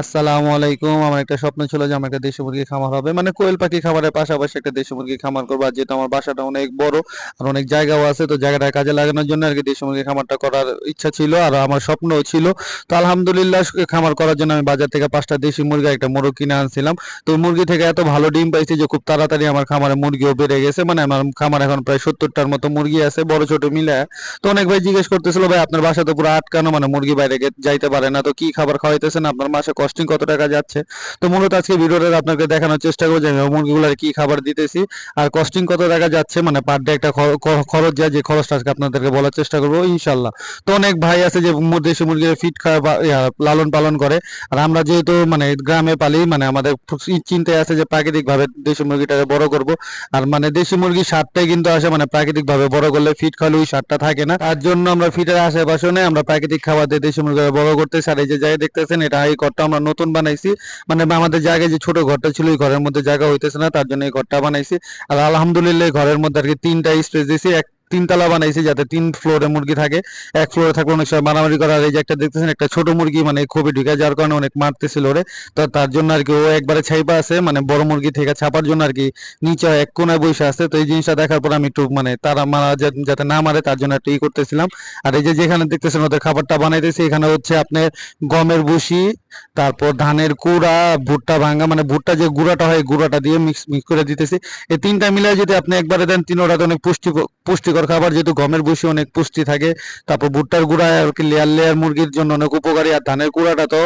আসসালামু আলাইকুম। আমার একটা স্বপ্ন ছিল যে আমার একটা দেশি মুরগি খামার হবে। মানে কোয়েল পাখি খামারের পাশাপাশি একটা দেশি মুরগি খামার করব। আর যেহেতু আমার বাসাটা অনেক বড় আর অনেক জায়গাও আছে, তো জায়গাটা কাজে লাগানোর জন্য আর কি দেশি মুরগি খামারটা করার ইচ্ছা ছিল আর আমার স্বপ্নও ছিল। তো আলহামদুলিল্লাহ খামার করার জন্য আমি বাজার থেকে পাঁচটা দেশি মুরগি একটা মোরগ কিনে আনছিলাম। তো মুরগি থেকে এত ভালো ডিম পাইছি যে খুব তাড়াতাড়ি আমার খামারে মুরগিও বেড়ে গেছে। মানে আমার খামার এখন প্রায় সত্তরটার মতো মুরগি আছে, বড় ছোট মিলে। তো অনেক ভাই জিজ্ঞেস করতেছিল, ভাই, আপনার বাসা তো পুরো আটকানো মানে মুরগি বাইরে যাইতে পারে না। তো কি খাবার খাওয়াইতেছেন? আপনার মাসে কস্টিং কত টাকা যাচ্ছে? তো মূলত আজকে ভিডিওটা আপনাকে দেখানোর চেষ্টা করব যে আমি মুরগিগুলোর কি খাবার দিতেছি আর কস্টিং কত টাকা যাচ্ছে মানে পার ডে একটা খরচ যায় যে খরচটা আজকে আপনাদেরকে বলার চেষ্টা করব ইনশাল্লাহ তো অনেক ভাই আছে যে দেশি মুরগির ফিট ইয়া, লালন পালন করে। আর আমরা যেহেতু মানে গ্রামে পালি মানে আমাদের চিন্তায় আছে যে প্রাকৃতিক ভাবে দেশি মুরগিটাকে বড় করব। আর মানে দেশি মুরগির সারটাই কিন্তু আসে মানে প্রাকৃতিক ভাবে বড় করলে ফিট খাওয়ালে ওই সারটা থাকে না। তার জন্য আমরা ফিটের আশেপাশে আমরা প্রাকৃতিক খাবার দিয়ে দেশি মুরগি বড় করতে আর এই যে যাই দেখতেছেন এটা এই ঘরটা আমরা নতুন বানাইছি। মানে আমাদের জায়গায় যে ছোট ঘরটা ছিল ওই ঘরের মধ্যে জায়গা হইতেছে না, তার জন্য এই ঘরটা বানাইছি। আর আলহামদুলিল্লাহ ঘরের মধ্যে আর কি তিনটা স্পেস দিয়েছি। এক তিনতলা বানাইছি যাতে তিন ফ্লোরে মুরগি থাকে। এক ফ্লোরে থাকলে অনেক সময় মারামারি করার এই যে একটা দেখতেছেন, একটা ছোট মুরগি মানে খুবই ঢুকে যাওয়ার কারণে অনেক মারতেছিল ওরে। তো তার জন্য আর কি ও একবারে ছাইপা আছে মানে বড় মুরগি থেকে ছাপার জন্য আর কি নিচে এক কোনায় বসে আছে। তো এই জিনিসটা দেখার পর আমি একটু মানে তারা মারা যাতে না মারে, তার জন্য একটু ই করতেছিলাম। আর এই যে যেখানে দেখতেছেন, ওদের খাবারটা বানাইতেছি। এখানে হচ্ছে আপনার গমের ভুসি তারপর ধানের কুড়া, ভুট্টা ভাঙা মানে ভুট্টা যে গুঁড়াটা হয় গুঁড়াটা দিয়ে মিক্স মিক্স করে দিতেছি। এই তিনটা মিলাই যদি আপনি একবারে দেন তিন ওটাতে অনেক পুষ্টি, পুষ্টিকর খাবার, যেহেতু গমের ভুসি অনেক পুষ্টি থাকে। তারপর ভুট্টার গুঁড়া আর কি লেয়ার লেয়ার মুরগির জন্য অনেক উপকারী। আর ধানের কুড়াটা তো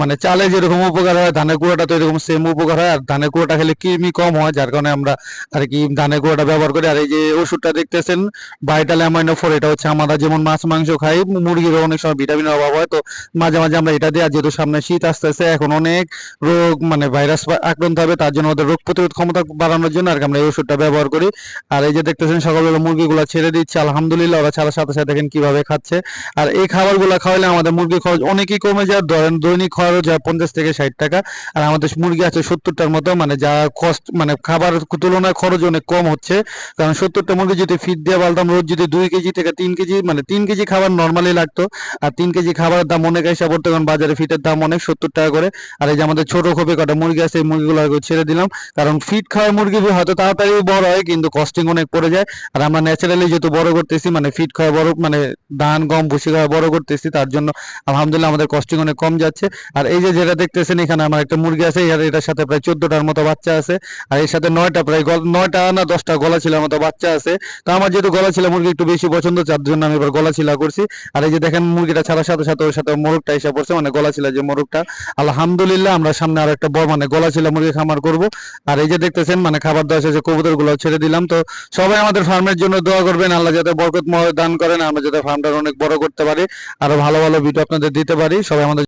মানে চালে যেরকম উপকার হয়, ধানের কুড়াটা তো এরকম সেম উপকার হয়। আর ধানের কুড়াটা খেলে কৃমি কম হয়, যার কারণে আমরা আর কি ধানের কুড়াটা ব্যবহার করি। আর এই যে ওষুধটা দেখতেছেন ভাইটাল অ্যামাইনো ফোর এটা হচ্ছে আমরা যেমন মাছ, মাংস খাই মুরগির অনেক সময় ভিটামিনের অভাব হয়। তো মাঝে মাঝে আমরা এটা দিই, আর যেহেতু সামনে শীত আসতেছে, এখন অনেক রোগ মানে ভাইরাস আক্রান্ত হবে, তার জন্য ওদের রোগ প্রতিরোধ ক্ষমতা বাড়ানোর জন্য আর কি আমরা এই ওষুধটা ব্যবহার করি। আর এই যে দেখতেছেন, সকালবেলা মুরগিগুলো ছেড়ে দিচ্ছে, আলহামদুলিল্লাহ ওরা ছাড়ার সাথে সাথে দেখেন কীভাবে খাচ্ছে। আর এই খাবারগুলো খাওয়ালে আমাদের মুরগির খরচ অনেকই কমে যায়, ধরেন দৈনিক খরচ হয় পঞ্চাশ থেকে ষাট টাকা। আর আমাদের মুরগি আছে সত্তরটার মতো মানে যা কষ্ট মানে খাবার তুলনায় খরচ অনেক কম হচ্ছে। কারণ সত্তরটা মুরগি যদি ফিট দিয়ে বলতাম রোজ যদি দুই কেজি থেকে তিন কেজি মানে তিন কেজি খাবার নর্মালি লাগতো। আর তিন কেজি খাবারের দাম অনেক এসে পড়তো, কারণ বাজারে ফিটের দাম অনেক সত্তর টাকা করে। আর এই যে আমাদের ছোট খোপে কটা মুরগি আছে, এই মুরগিগুলো আগে ছেড়ে দিলাম। কারণ ফিট খাওয়া মুরগি হয়তো তাড়াতাড়ি বড় হয়, কিন্তু কস্টিং অনেক পড়ে যায়। আর আমরা ন্যাচারালি যেহেতু বড় করতেছি মানে ফিট খাওয়া বড় মানে ধান, গম, ভুসি খাওয়া বড় করতেছি, তার জন্য আলহামদুলিল্লাহ আমাদের কস্টিং অনেক কম যাচ্ছে। আর এই যে যেটা দেখতেছেন, এখানে আমার একটা মুরগি আছে এটার সাথে প্রায় চোদ্দটার মতো বাচ্চা আছে। আর এর সাথে নয়টা প্রায় নয়টা না দশটা গলা ছিল মতো বাচ্চা আছে। তো আমার যেহেতু গলা ছিল মুরগি একটু বেশি পছন্দ, যার জন্য আমি এবার গলা ছিলা করছি। আর এই যে দেখেন, মুরগিটা ছাড়ার সাথে সাথে ওর সাথে মোরগটা এসে পড়ছে মানে গলা ছিল যে মোরগটা আলহামদুলিল্লাহ, আমরা সামনে আর একটা বড় মানে গলা ছিল মুরগি খামার করব। আর এই যে দেখতেছেন মানে খাবার দেওয়া শেষে কবুতরগুলো ছেড়ে দিলাম। তো সবাই আমাদের ফার্মের জন্য দোয়া করবেন, আল্লাহ যাতে বরকতময় দান করেন, আমরা যাতে ফার্মটা অনেক বড় করতে পারি, আরও ভালো ভালো ভিডিও আপনাদের দিতে পারি। সবাই আমাদের